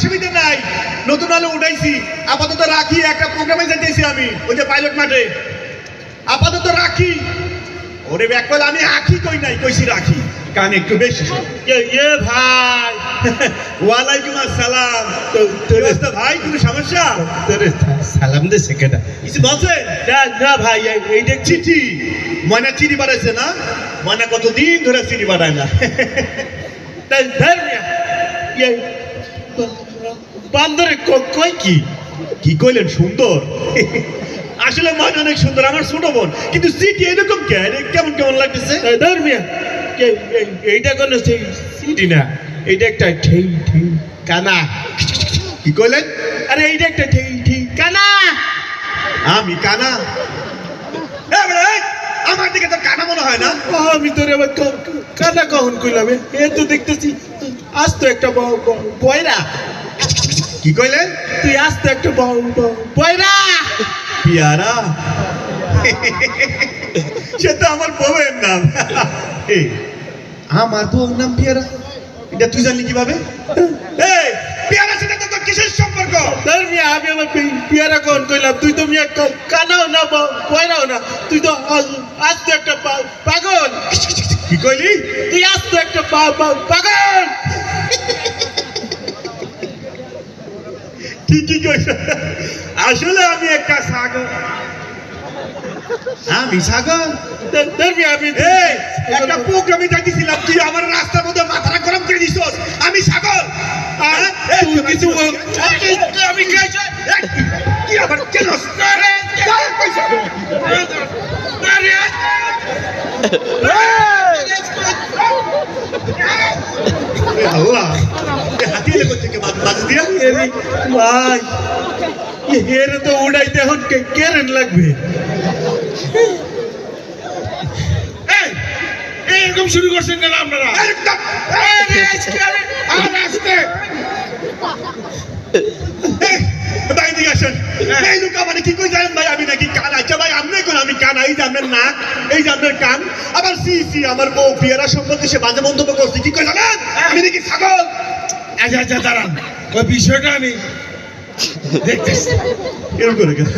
অসুবিধা নাই। নতুন আলো উঠাইছি। আপাতত রাখি একটা প্রোগ্রামে যাইতেছি আমি ওই যে পাইলট মাঠে। আপাতত রাখি। ওরে ব্যাক করলে আমি আঁকি কই নাই কইছি রাখি। কান একটু বেশি। এ ভাই ওয়ালাইকুম আসসালাম। তো ভাই কোনো সমস্যা? তোরে সালাম দে সেকেন্ডা কিছু বলছে? না ভাই এই- কি চিঠি। ময়না চিঠি পাঠাইছে না? ময়না কতদিন ধরে চিঠি পাঠায় না? তা- ধর মিয়া। বান্দরে ক- কই কি? কি কইলেন সুন্দর? আসলে ময়না অনেক সুন্দর আমার ছোট বোন। কিন্তু সিটি এরকম কেন কেমন কেমন লাগতেছে? এইটা কোনো সেই সিডি না এইটা একটা ঠেই ঠেই কানা। কি কইলেন? আরে এইটা একটা ঠেই ঠেই কানা। আমি কানা? আমার দিকে তো কানা মনে হয় না? ও, আমি তোরে আবার কানা কখন কইলাম এ? তো দেখতেছি আজ তো একটা বয়রা। কি কইলেন? তুই আজ তো একটা ব- ব- বয়রা পিয়ারা? সে তো আমার বউয়ের নাম। আমার বউর নাম পিয়ারা। এটা তুই জানলি কীভাবে? এই পিয়ারা সাথে তো কিসের সম্পর্ক? ধর মিয়া আমি আমার পিয়ারা কখন কইলাম তুই তো মিয়া কানাও না ব- বয়রাও না তুই তো আজ- আজ তো একটা পাগল। কি কইলি? তুই আজ তো একটা পাগল। ঠিকই কইছ আসলে আমি একটা ছাগল আমি ছাগল আমি একটা প্রোগ্রামে যাইতেছিলাম তুই আমার রাস্তার মধ্যে মাথাটা গরম করে দিছস আমি ছাগল আর হ্যাঁ? তুই কিছু আমি কি আবার কেন আল্লাহ ভাই এর তো উড়াইতে এখন কেরেন লাগবে? এরকম শুরু করছেন কেন আপনারা? ভাই দিকে আসেন। এই লোকা মানে কি কই জানেন ভাই? আমি নাকি কান আচ্ছা ভাই। আপনি কোন? আমি কান এই যে আপনার নাক এই যে আপনার কান। আবার সি সি আমার বউ পিয়ারা সম্পর্কে সে বাজে মন্তব্য করছে। কি কই জানেন? আমি নাকি ছাগল। আচ্ছা আচ্ছা দাঁড়ান। ওই বিষয়টা আমি দেখতেছি। এরকম করে কেন?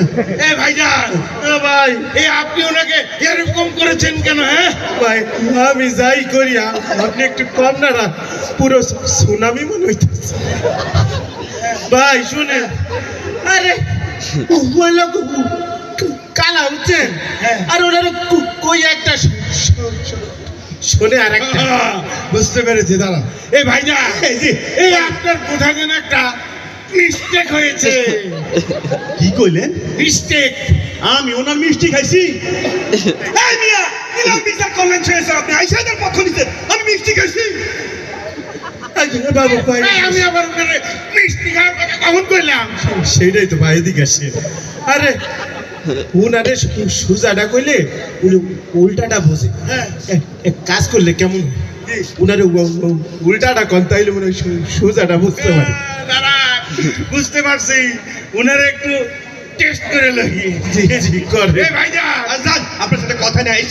এই ভাইজান এ ভাই এই আপনি ওনাকে এরকম করেছেন কেন হ্যাঁ ভাই আমি যাই করি আপনি একটু কম না রাখ পুরো সুনামি মনে হইতেছে। ভাই শুনেন। আরে ওই লোক কালা বুঝছেন হ্যাঁ। আর ওনার কই একটা শোনে আর একটা বুঝতে পেরেছি দাঁড়ান এই ভাইজান এই যে এই আপনার কোথায় যেন একটা মিস্টেক হয়েছে। কি কইলেন? মিস্টেক আমি ওনার মিষ্টি খাইছি। এই মিয়া কিলাম বিচার করলেন শেষ আপনি। আইসাদের পক্ষ নিছেন আমি মিষ্টি খাইছি। বাবু ভাই আমি আবার মিষ্টি খাওয়ার কথা কখন কইলাম? সেইটাই তো ভাই এদিকে আসে আরে উনারে সু- সুজাটা কইলে উনি উল্টাটা বোঝে। হ্যাঁ। কাজ করলে কেমন? হয়? উনারে উল্টাটা কন তাইলে মনে হয় সুজাটা বুঝতে পারে। বুঝতে পারছি। উনারে একটু টেস্ট করে লাগি। জি জি করে। ভাইজান! আপনার সাথে কথা নেই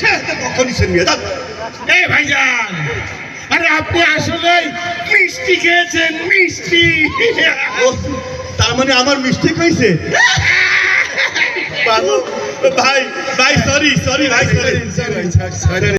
পক্ষ নিছেন মিয়া যান। এই ভাইজান! আরে আপনি আসলে মিষ্টি খেয়েছেন মিষ্টি! তার মানে আমার মিষ্টি কইছে বাবু ভাই ভাই সরি সরি ভাই সরি সরি সরি